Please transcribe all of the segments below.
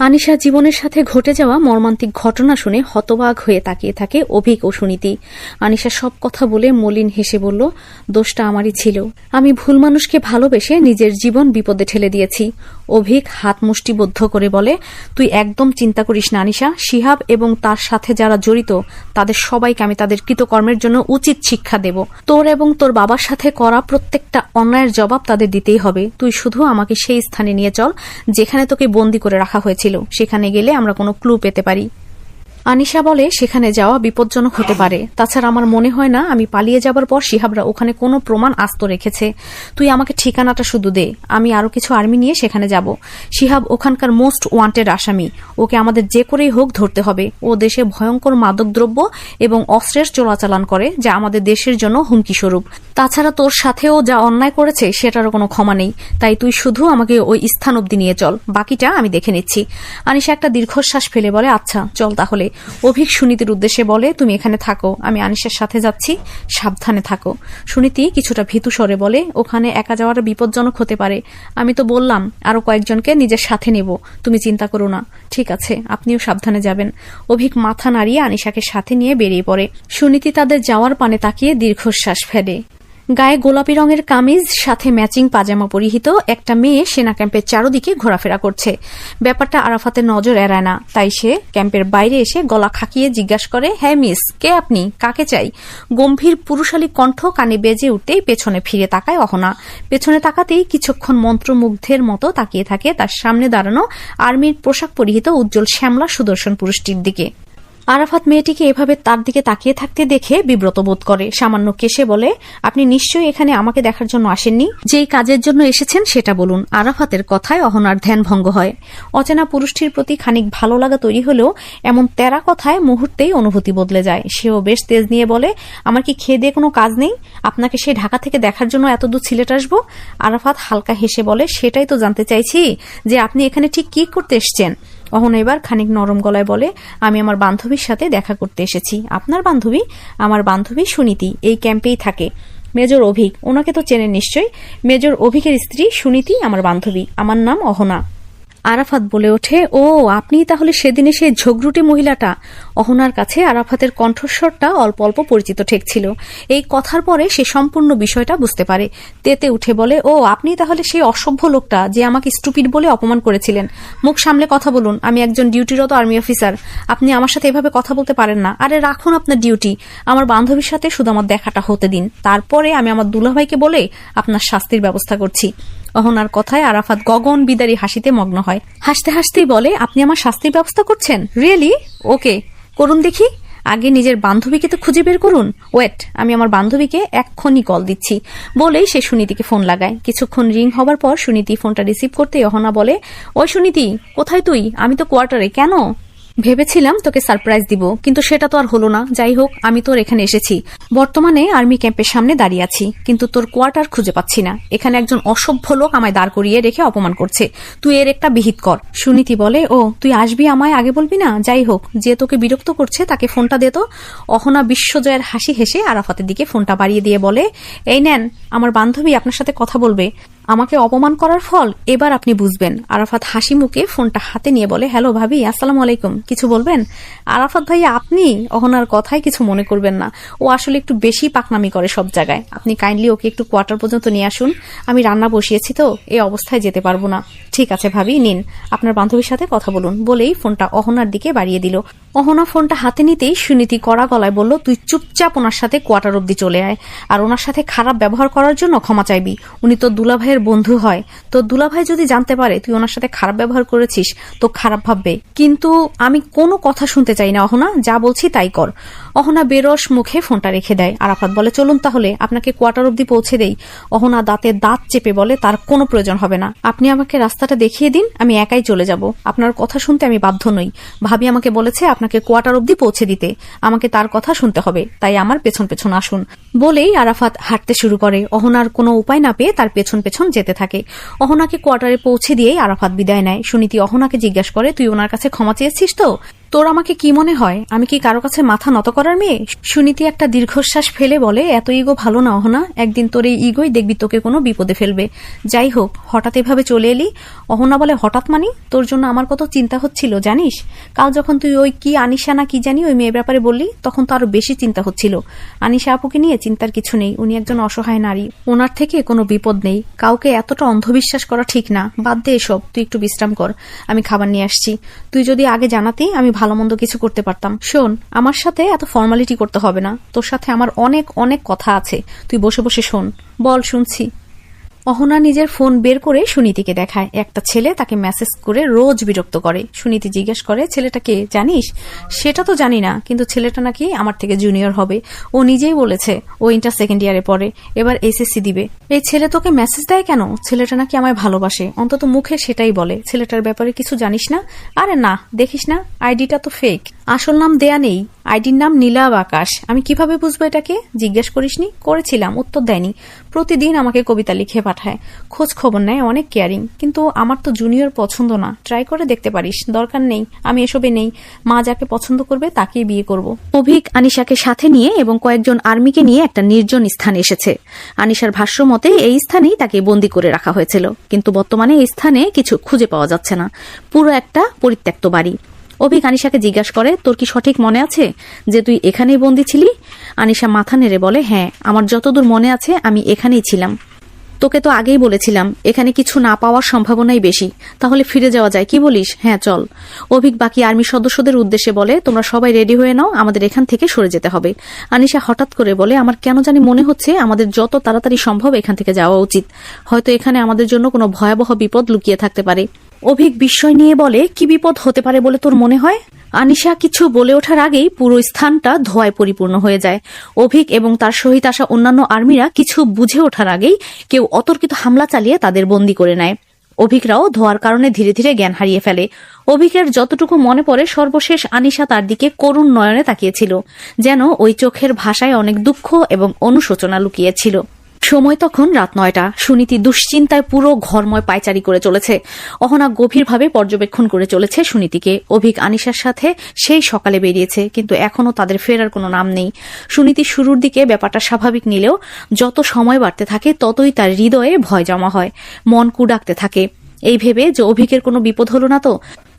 আনিশা জীবনের সাথে ঘটে যাওয়া মর্মান্তিক ঘটনা শুনে হতবাক হয়ে তাকিয়ে থাকে অভিক ও সুনীতি। আনিশা সব কথা বলে মলিন হেসে বলল, দোষটা আমারই ছিল। আমি ভুল মানুষকে ভালোবেসে নিজের জীবন বিপদে ঠেলে দিয়েছি। অভিক হাত মুষ্টিবদ্ধ করে বলে, তুই একদম চিন্তা করিস না আনিশা। শিহাব এবং তার সাথে যারা জড়িত, তাদের সবাইকে আমি তাদের কৃতকর্মের জন্য উচিত শিক্ষা দেব। তোর এবং তোর বাবার সাথে করা প্রত্যেকটা অন্যায়ের জবাব তাদের দিতেই হবে। তুই শুধু আমাকে সেই স্থানে নিয়ে চল, যেখানে তোকে বন্দি করে রাখা হয়েছিল। সেখানে গেলে আমরা কোনো ক্লু পেতে পারি। আনিশা বলে, সেখানে যাওয়া বিপজ্জনক হতে পারে। তাছাড়া আমার মনে হয় না আমি পালিয়ে যাবার পর শিহাবরা ওখানে কোনো প্রমাণ আস্ত রেখেছে। তুই আমাকে ঠিকানাটা শুধু দে। আমি আরও কিছু আর্মি নিয়ে সেখানে যাব। শিহাব ওখানকার মোস্ট ওয়ান্টেড আসামি। ওকে আমাদের যে করেই হোক ধরতে হবে। ও দেশে ভয়ঙ্কর মাদকদ্রব্য এবং অস্ত্রের চোরাচালান করে, যা আমাদের দেশের জন্য হুমকি স্বরূপ তাছাড়া তোর সাথেও যা অন্যায় করেছে সেটারও কোনো ক্ষমা নেই। তাই তুই শুধু আমাকে ওই স্থান অব্দি নিয়ে চল। বাকিটা আমি দেখে নিচ্ছি। আনিশা একটা দীর্ঘশ্বাস ফেলে বলে আচ্ছা চল তাহলে। অভিক সুনীতির উদ্দেশ্যে বলে, তুমি এখানে থাকো, আমি আনিশার সাথে যাচ্ছি, সাবধানে থাকো। সুনীতি কিছুটা ভীতু স্বরে বলে, ওখানে একা যাওয়াটা বিপজ্জনক হতে পারে। আমি তো বললাম, আরও কয়েকজনকে নিজের সাথে নেব। তুমি চিন্তা করো না। ঠিক আছে, আপনিও সাবধানে যাবেন। অভিক মাথা নাড়িয়ে আনিশাকে সাথে নিয়ে বেরিয়ে পড়ে। সুনীতি তাদের যাওয়ার পানে তাকিয়ে দীর্ঘশ্বাস ফেলে। গায়ে গোলাপি রঙের কামিজ, সাথে ম্যাচিং পাজামা পরিহিত একটা মেয়ে সেনা ক্যাম্পের চারদিকে ঘোরাফেরা করছে। ব্যাপারটা আরাফাতের নজর এড়ায় না, তাই সে ক্যাম্পের বাইরে এসে গলা খাকিয়ে জিজ্ঞাসা করে হ্যাঁ মিস, কে আপনি? কাকে চাই? গম্ভীর পুরুষালী কণ্ঠ কানে বেজে উঠতেই পেছনে ফিরে তাকায় অহনা। পেছনে তাকাতেই কিছুক্ষণ মন্ত্রমুগ্ধের মতো তাকিয়ে থাকে। তার সামনে দাঁড়ানো আর্মির পোশাক পরিহিত উজ্জ্বল শ্যামলা সুদর্শন পুরুষটির দিকে। আরাফাত মেয়েটিকে এভাবে তার দিকে তাকিয়ে থাকতে দেখে বিব্রত বোধ করে। সামান্য কেসে বলে, আপনি নিশ্চয়ই এখানে আমাকে দেখার জন্য আসেননি? যেই কাজের জন্য এসেছেন সেটা বলুন। আরাফাতের কথায় অহনার ধ্যান ভঙ্গ হয়। অচেনা পুরুষটির প্রতি খানিক ভালো লাগা তৈরি হলেও এমন তেরা কথায় মুহূর্তেই অনুভূতি বদলে যায়। সেও বেশ তেজ নিয়ে বলে, আমার কি খেয়ে দিয়ে কোনো কাজ নেই? আপনাকে সে ঢাকা থেকে দেখার জন্য এত দূর সিলেট আসব? আরাফাত হালকা হেসে বলে, সেটাই তো জানতে চাইছি যে আপনি এখানে ঠিক কি করতে এসছেন? অহন এবার খানিক নরম গলায় বলে, আমি আমার বান্ধবীর সাথে দেখা করতে এসেছি। আপনার বান্ধবী? আমার বান্ধবী সুনীতি, এই ক্যাম্পেই থাকে। মেজর অভিক, ওনাকে তো চেনেন নিশ্চয়ই? মেজর অভিকের স্ত্রী সুনীতি, আমার বান্ধবী। আমার নাম অহনা। আরাফাত বলে ওঠে, ও, আপনি তাহলে সেদিনে সেই ঝগড়ুটে মহিলাটা? অহনার কাছে আরাফাতের কণ্ঠস্বরটা অল্প অল্প পরিচিত ঠেকছিল। এই কথার পরে সে সম্পূর্ণ বিষয়টা বুঝতে পারে। তেতে উঠে বলে, ও, আপনি তাহলে সেই অসভ্য লোকটা যে আমাকে স্টুপিড বলে অপমান করেছিলেন। মুখ সামলে কথা বলুন, আমি একজন ডিউটিরত আর্মি অফিসার। আপনি আমার সাথে এভাবে কথা বলতে পারেন না। আরে, রাখুন আপনার ডিউটি। আমার বান্ধবীর সাথে শুধু আমার দেখাটা হতে দিন। তারপরে আমি আমার দুলাভাইকে বলে আপনার শাস্তির ব্যবস্থা করছি। অহনার কথায় আরাফাত গগন বিদারী হাসিতে মগ্ন হয়। হাসতে হাসতেই বলে, আপনি আমার শাস্তির ব্যবস্থা করছেন? রিয়েলি ওকে করুন দেখি। আগে নিজের বান্ধবীকে তো খুঁজে বের করুন। ওয়েট আমি আমার বান্ধবীকে এক্ষুনি কল দিচ্ছি। বলেই সে সুনীতিকে ফোন লাগায়। কিছুক্ষণ রিং হবার পর সুনীতি ফোনটা রিসিভ করতে অহনা বলে, ওই সুনীতি, কোথায় তুই? আমি তো কোয়ার্টারে কেন? ভেবেছিলাম তোকে সারপ্রাইজ দিব, কিন্তু সেটা তো আর হলো না। যাই হোক, আমি তোর এখানে এসেছি। বর্তমানে আর্মি ক্যাম্পের সামনে দাঁড়িয়ে আছি, কিন্তু তোর কোয়ার্টার খুঁজে পাচ্ছি না। এখানে একজন অসভ্য লোক আমায় দাঁড় করিয়ে রেখে অপমান করছে। তুই এর একটা বিহিত কর। সুনীতি বলে, ও, তুই আসবি আমায় আগে বলবি না? যাই হোক, যে তোকে বিরক্ত করছে তাকে ফোনটা দে তো। অহনা বিশ্বজয়ের হাসি হেসে আরাফাতের দিকে ফোনটা বাড়িয়ে দিয়ে বলে, এই নেন, আমার বান্ধবী আপনার সাথে কথা বলবে। আমাকে অপমান করার ফল এবার আপনি বুঝবেন। আরাফাত হাসি মুখে ফোনটা হাতে নিয়ে বলে, হ্যালো ভাবি, আসসালামু আলাইকুম। কিছু বলবেন? আরাফাত ভাই আপনি? অহনার কথায় কিছু মনে করবেন না। ও আসলে একটু বেশি পাকনামি করে সব জায়গায়। আপনি কাইন্ডলি ওকে একটু কোয়ার্টার পর্যন্ত নিয়ে আসুন। আমি রান্না বসিয়েছি তো এই অবস্থায় যেতে পারব না। ঠিক আছে ভাবি, নিন। আপনার বান্ধবীর সাথে কথা বলুন। বলেই ফোনটা অহনার দিকে বাড়িয়ে দিল। অহনা ফোনটা হাতে নিতেই সুনীতি কড়া গলায় বলল, তুই চুপচাপ ওনার সাথে কোয়ার্টার অব্দি চলে আয়। আর ওনার সাথে খারাপ ব্যবহার করার জন্য ক্ষমা চাইবি। উনি তো দুলাভাইয়ের বন্ধু হয়। তো দুলাভাই যদি জানতে পারে, তুই ওনার সাথে খারাপ ব্যবহার করেছিস, তো খারাপ ভাববে। কিন্তু আমি কোনো কথা শুনতে চাই না, অহনা। যা বলছি তাই কর। অহনা বেরস মুখে ফোনটা রেখে দেয়। আরাফাত বলে, চলুন তাহলে, আপনাকে কোয়ার্টার অব্দি পৌঁছে দেই। অহনা দাঁতে দাঁত চেপে বলে, তার কোনো প্রয়োজন হবে না। আপনি আমাকে রাস্তাটা দেখিয়ে দিন, আমি একাই চলে যাব। আপনার কথা শুনতে আমি বাধ্য নই। ভাবি আমাকে বলেছে, আপনাকে কোয়ার্টার অব্দি পৌঁছে দিতে। আমাকে তার কথা শুনতে হবে। তাই আমার পেছন পেছন আসুন। বলেই আরাফাত হাঁটতে শুরু করে। অহনার কোনো উপায় না পেয়ে তার পেছন পেছন যেতে থাকে। অহনাকে কোয়ার্টারে পৌঁছে দিয়েই আরাফাত বিদায় নেয়। সুনীতি অহনাকে জিজ্ঞাসা করে, তুই ওনার কাছে ক্ষমা চেয়েছিস তো? তোর আমাকে কি মনে হয়? আমি কি কারও কাছে মাথা নত করার মেয়ে? সুনীতি একটা দীর্ঘশ্বাস ফেলে বলে, এত ইগো ভালো না অহনা। একদিন তোর এই ইগোই দেখবি তোকে কোনো বিপদে ফেলবে। যাই হোক, হঠাৎ এভাবে চলে এলি। অহনা বলে, হঠাৎ মানি? তোর জন্য আমার কত চিন্তা হচ্ছিল, জানিস? কাল যখন তুই ওই কি আনিশা না কি জানি ওই মেয়ের ব্যাপারে বললি, তখন তো আরও বেশি চিন্তা হচ্ছিল। আনিশা আপুকে নিয়ে চিন্তার কিছু নেই। উনি একজন অসহায় নারী। ওনার থেকে কোনো বিপদ নেই। কাউকে এতটা অন্ধবিশ্বাস করা ঠিক না। বাদ দে এসব। তুই একটু বিশ্রাম কর। আমি খাবার নিয়ে আসছি। তুই যদি আগে জানাতি, আমি ভালো মন্দ কিছু করতে পারতাম। শোন, আমার সাথে এত ফর্মালিটি করতে হবে না। তোর সাথে আমার অনেক অনেক কথা আছে। তুই বসে বসে শোন। বল, শুনছি। অহনা নিজের ফোন বের করে সুনীতিকে দেখায়। একটা ছেলে তাকে মেসেজ করে রোজ বিরক্ত করে। সুনীতি জিজ্ঞেস করে ছেলেটাকে জানিস? সেটা তো জানি না, কিন্তু ছেলেটা নাকি আমার থেকে জুনিয়র হবে। ও নিজেই বলেছে, ও ইন্টার সেকেন্ড ইয়ারে পড়ে, এবার এসএসসি দিবে। এই ছেলে তোকে মেসেজ দেয় কেন? ছেলেটা নাকি আমায় ভালোবাসে। অন্তত মুখে সেটাই বলে। ছেলেটার ব্যাপারে কিছু জানিস না? আরে না, দেখিস না, আইডিটা তো ফেক আসল নাম দেয়া নেই, আইডির নাম নীলাব আকাশ। আমি কীভাবে বুঝব এটাকে? জিজ্ঞেস করিসনি? করেছিলাম, উত্তর দেয়নি। প্রতিদিন আমাকে কবিতা লিখে পাঠায়। খোঁজ খবর নেয়, অনেক কেয়ারিং কিন্তু আমার তো জুনিয়র পছন্দ না। ট্রাই করে দেখতে পারিস, দরকার নেই। আমি এসবে নেই। মা যাকে পছন্দ করবে, তাকেই বিয়ে করব। অভিক আনিশাকে সাথে নিয়ে এবং কয়েকজন আর্মিকে নিয়ে একটা নির্জন স্থানে এসেছে। আনিশার ভাষ্য মতে, এই স্থানেই তাকে বন্দি করে রাখা হয়েছিল। কিন্তু বর্তমানে এই স্থানে কিছু খুঁজে পাওয়া যাচ্ছে না। পুরো একটা পরিত্যক্ত বাড়ি। অভিক আনিশাকে জিজ্ঞাসা করে, তোর কি সঠিক মনে আছে যে তুই এখানেই বন্দি ছিলি? আনিশা মাথা নেড়ে বলে হ্যাঁ আমার যতদূর মনে আছে আমি এখানেই ছিলাম। তোকে তো আগেই বলেছিলাম, এখানে কিছু না পাওয়ার সম্ভাবনাই বেশি। তাহলে ফিরে যাওয়া যায়, কি বলিস? হ্যাঁ চল। অভিক বাকি আর্মি সদস্যদের উদ্দেশ্যে বলে, তোমরা সবাই রেডি হয়ে নাও, আমাদের এখান থেকে সরে যেতে হবে। আনিশা হঠাৎ করে বলে, আমার কেন জানি মনে হচ্ছে আমাদের যত তাড়াতাড়ি সম্ভব এখান থেকে যাওয়া উচিত। হয়তো এখানে আমাদের জন্য কোনো ভয়াবহ বিপদ লুকিয়ে থাকতে পারে। অভিক বিস্ময় নিয়ে বলে, কি বিপদ হতে পারে বলে তোর মনে হয়? আনিশা কিছু বলে ওঠার আগেই পুরো স্থানটা ধোঁয়ায় পরিপূর্ণ হয়ে যায়। অভিক এবং তার সহিত আসা অন্যান্য আর্মিরা কিছু বুঝে ওঠার আগেই কেউ অতর্কিত হামলা চালিয়ে তাদের বন্দী করে নেয়। অভিকরাও ধোয়ার কারণে ধীরে ধীরে জ্ঞান হারিয়ে ফেলে। অভিকের যতটুকু মনে পড়ে, সর্বশেষ আনিশা তার দিকে করুণ নয়নে তাকিয়েছিল, যেন ওই চোখের ভাষায় অনেক দুঃখ এবং অনুশোচনা লুকিয়েছিল। সময় তখন রাত নয়টা। সুনীতি দুশ্চিন্তায় পুরো ঘরময় পায়চারি করে চলেছে। অহনা গভীরভাবে পর্যবেক্ষণ করে চলেছে সুনীতিকে। অভিক আনিশার সাথে সেই সকালে বেরিয়েছে, কিন্তু এখনও তাদের ফেরার কোনো নাম নেই। সুনীতি শুরুর দিকে ব্যাপারটা স্বাভাবিক নিলেও যত সময় বাড়তে থাকে, ততই তার হৃদয়ে ভয় জমা হয়। মন কুডাকতে থাকে। এই ভেবে যে অভিকের কোনো বিপদ হলো না তো?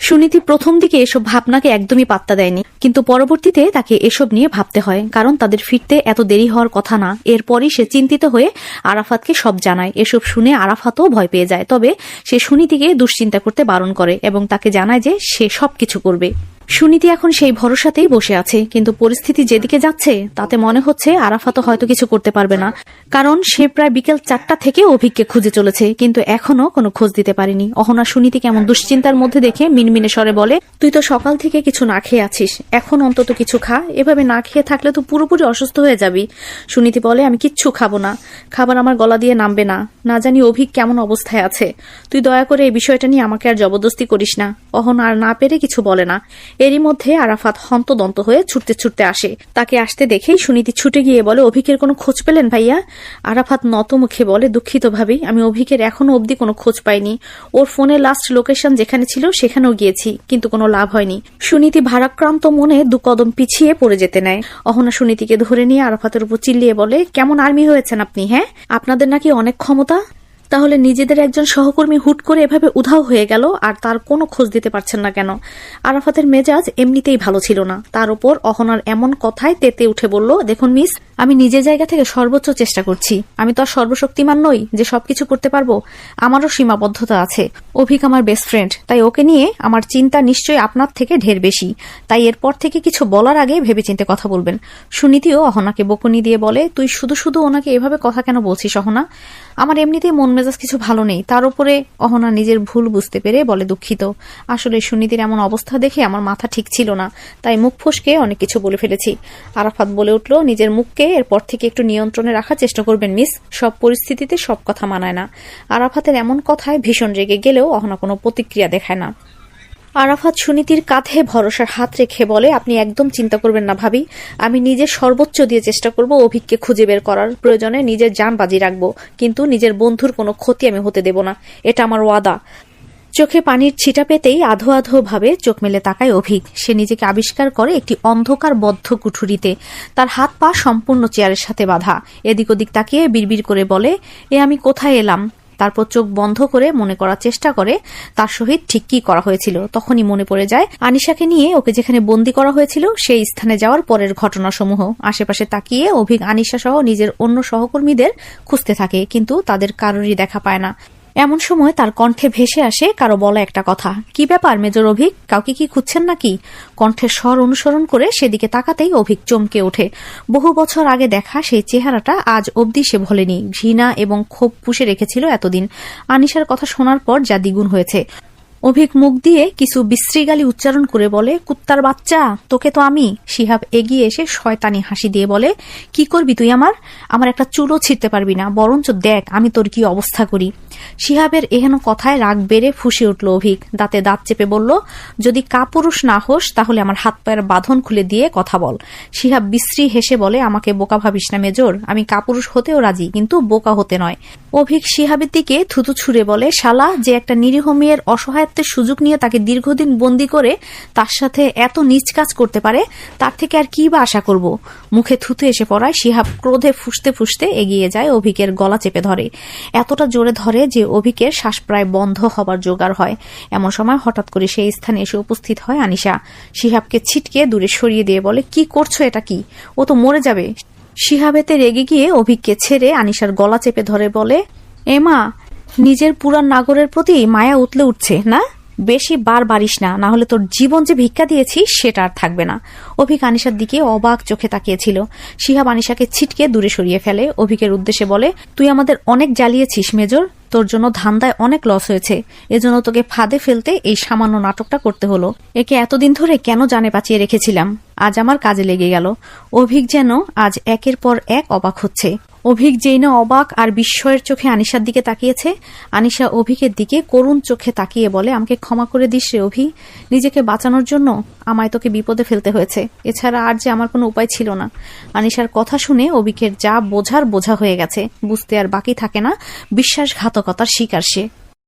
সুনীতি প্রথম দিকে এসব ভাবনাকে একদমই পাত্তা দেয়নি। কিন্তু পরবর্তীতে তাকে এসব নিয়ে ভাবতে হয়, কারণ তাদের ফিরতে এত দেরি হওয়ার কথা না। এরপরই সে চিন্তিত হয়ে আরাফাতকে সব জানায়। এসব শুনে আরাফাতও ভয় পেয়ে যায়। তবে সে সুনীতিকে দুশ্চিন্তা করতে বারণ করে এবং তাকে জানায় যে সে সবকিছু করবে। সুনীতি এখন সেই ভরসাতেই বসে আছে, কিন্তু পরিস্থিতি যেদিকে যাচ্ছে, তাতে মনে হচ্ছে আরাফাত হয়তো কিছু করতে পারবে না। কারণ সে প্রায় বিকেল চারটা থেকে অভিককে খুঁজে চলেছে, কিন্তু এখনও কোনো খোঁজ দিতে পারেনি। অহনা সুনীতি কেমন দুশ্চিন্তার মধ্যে দেখে মিনমিনে স্বরে বলে, তুই তো সকাল থেকে কিছু না খেয়ে আছিস, এখন অন্তত কিছু খা, এভাবে না খেয়ে থাকলে তো পুরোপুরি অসুস্থ হয়ে যাবি। সুনীতি বলে, আমি কিচ্ছু খাব না, খাবার আমার গলা দিয়ে নামবে না না জানি অভিক কেমন অবস্থায় আছে। তুই দয়া করে এই বিষয়টা নিয়ে আমাকে আর জবরদস্তি করিস না। অহন আর না পেরে কিছু বলে না। এরই মধ্যে আরাফাত হন্তদন্ত হয়ে ছুটতে ছুটতে আসে। তাকে আসতে দেখেই সুনীতি ছুটে গিয়ে বলে, অভিকের কোনো খোঁজ পেলেন ভাইয়া? আরাফাত নত মুখে বলে, দুঃখিত ভাবি, আমি অভিকের এখনও অবধি কোনো খোঁজ পাইনি। ওর ফোনে লাস্ট লোকেশন যেখানে ছিল, সেখানেও গিয়েছি, কিন্তু কোনো লাভ হয়নি। সুনীতি ভারাক্রান্ত মনে দু কদম পিছিয়ে পড়ে যেতে নেয়। অহনা সুনীতিকে ধরে নিয়ে আরাফাতের উপর চিল্লিয়ে বলে, কেমন আর্মি হয়েছেন আপনি হ্যাঁ? আপনাদের নাকি অনেক ক্ষমতা? তাহলে নিজেদের একজন সহকর্মী হুট করে এভাবে উধাও হয়ে গেল আর তার কোনো খোঁজ দিতে পারছেন না কেন? আরাফাতের মেজাজ এমনিতেই ভালো ছিল না। তার উপর অহনার এমন কথায় তেতে উঠে বলল, দেখুন মিস, আমি নিজের জায়গা থেকে সর্বোচ্চ চেষ্টা করছি। আমি তো আর সর্বশক্তিমান নই যে সবকিছু করতে পারব। আমারও সীমাবদ্ধতা আছে। অভিক আমার বেস্ট ফ্রেন্ড তাই ওকে নিয়ে আমার চিন্তা নিশ্চয়ই আপনার থেকে ঢের বেশি। তাই এরপর থেকে কিছু বলার আগে ভেবেচিন্তে কথা বলবেন। সুনীতিও অহনাকে বকুনি দিয়ে বলে, তুই শুধু শুধু ওনাকে এভাবে কথা কেন বলছিস অহনা? আমার এমনিতেই মন মেজাজ কিছু ভালো নেই। তার উপরে অহনা নিজের ভুল বুঝতে পেরে বলে দুঃখিত। আসলে সুনীতির এমন অবস্থা দেখে আমার মাথা ঠিক ছিল না, তাই মুখ ফসকে অনেক কিছু বলে ফেলেছি। আরাফাত বলে উঠল, নিজের মুখকে এরপর থেকে একটু নিয়ন্ত্রণে রাখার চেষ্টা করবেন, মিস। সব পরিস্থিতিতে সব কথা মানায় না। আরাফাতের এমন কথায় ভীষণ রেগে গেলেও অহনা কোনো প্রতিক্রিয়া দেখায় না। আরাফাত সুনীতির কাঁধে ভরসার হাত রেখে বলে, আপনি একদম চিন্তা করবেন না ভাবি। আমি নিজের সর্বোচ্চ দিয়ে চেষ্টা করব অভিককে খুঁজে বের করার। প্রয়োজনে নিজের যান বাজি রাখব। কিন্তু নিজের বন্ধুর কোনো ক্ষতি আমি হতে দেব না। এটা আমার ওয়াদা। চোখে পানির ছিটা পেতেই আধো আধো ভাবে চোখ মেলে তাকায় অভিক। সে নিজেকে আবিষ্কার করে একটি অন্ধকার বদ্ধ কুঠুরিতে। তার হাত পা সম্পূর্ণ চেয়ারের সাথে বাঁধা। এদিক ওদিক তাকিয়ে বিড়বিড় করে বলে, এ আমি কোথায় এলাম? তারপর চোখ বন্ধ করে মনে করার চেষ্টা করে, তার সহিত ঠিক কি করা হয়েছিল, তখনই মনে পড়ে যায়, আনিশাকে নিয়ে ওকে যেখানে বন্দি করা হয়েছিল, সেই স্থানে যাওয়ার পরের ঘটনাসমূহ। আশেপাশে তাকিয়ে অভিক আনিশা সহ নিজের অন্য সহকর্মীদের খুঁজতে থাকে, কিন্তু তাদের কারোরই দেখা পায় না। এমন সময় তার কণ্ঠে ভেসে আসে কারও বলা একটা কথা। কি ব্যাপার, মেজর অভিক? কাউকে কি খুঁজছেন নাকি? কণ্ঠের স্বর অনুসরণ করে সেদিকে তাকাতেই অভিক চমকে ওঠে। বহু বছর আগে দেখা সেই চেহারাটা আজ অবধি সে ভোলেনি। ঘৃণা এবং ক্ষোভ পুষে রেখেছিল এতদিন। আনিশার কথা শোনার পর যা দ্বিগুণ হয়েছে। অভিক মুখ দিয়ে কিছু বিশ্রীগালি উচ্চারণ করে বলে, কুত্তার বাচ্চা, তোকে তো আমি। শিহাব এগিয়ে এসে শয়তানি হাসি দিয়ে বলে, কি করবি তুই আমার? আমার একটা চুলও ছিঁড়তে পারবি না। বরঞ্চ দেখ, আমি তোর কি অবস্থা করি? শিহাবের এহেন কথায় রাগ বেড়ে ফুসে উঠল অভিক। দাঁতে দাঁত চেপে বলল, যদি কাপুরুষ না হোস, তাহলে আমার হাত পায়ের বাঁধন খুলে দিয়ে কথা বল। শিহাব বিশ্রী হেসে বলে, আমাকে বোকা ভাবিস না মেজর, আমি কাপুরুষ হতেও রাজি, কিন্তু বোকা হতে নয়। অভিক শিহাবের দিকে থুতু ছুড়ে বলে, শালা, যে একটা নিরীহ মেয়ের অসহায়ত্বের সুযোগ নিয়ে তাকে দীর্ঘদিন বন্দি করে তার সাথে এত নিচ কাজ করতে পারে, তার থেকে আর কি বা আশা করব? মুখে থুতু এসে পড়ায় শিহাব ক্রোধে ফুসতে ফুসতে এগিয়ে যায় অভিকের গলা চেপে ধরে। এতটা জোরে ধরে যে অভিকের শ্বাস প্রায় বন্ধ হবার জোগাড় হয়। এমন সময় হঠাৎ করে সেই স্থানে এসে উপস্থিত হয় আনিশা। শিহাবকে ছিটকে দূরে সরিয়ে দিয়ে বলে, কি করছ এটা কি? ও তো মরে যাবে। শিহাবেতে রেগে গিয়ে অভিককে ছেড়ে আনিশার গলা চেপে ধরে বলে এমা নিজের পুরান নাগরের প্রতি মায়া উতলে উঠছে, না? বেশি বার বাড়িস না না হলে তোর জীবন যে ভিক্ষা দিয়েছি সেটা আর থাকবে না। অভিক আনিশার দিকে অবাক চোখে তাকিয়েছিল। শিহাব আনিশাকে ছিটকে দূরে সরিয়ে ফেলে। অভিকের উদ্দেশ্যে বলে, তুই আমাদের অনেক জ্বালিয়েছিস, মেজর। তোর জন্য ধান্দায় অনেক লস হয়েছে। এজন্য তোকে ফাঁদে ফেলতে এই সামান্য নাটকটা করতে হলো। একে এতদিন ধরে কেন জানে বাঁচিয়ে রেখেছিলাম? আজ আমার কাজে লেগে গেল। অভিক যেন আজ একের পর এক অবাক হচ্ছে। অভিক যেই না অবাক আর বিস্ময়ের চোখে আনিশার দিকে তাকিয়েছে, আনিশা অভিকের দিকে করুণ চোখে তাকিয়ে বলে, আমাকে ক্ষমা করে দিস রে অভি। নিজেকে বাঁচানোর জন্য আমায় তোকে বিপদে ফেলতে হয়েছে। এছাড়া আর যে আমার কোনো উপায় ছিল না। আনিশার কথা শুনে অভিকের যা বোঝার বোঝা হয়ে গেছে। বুঝতে আর বাকি থাকে না। বিশ্বাসঘাতকতার শিকার সে।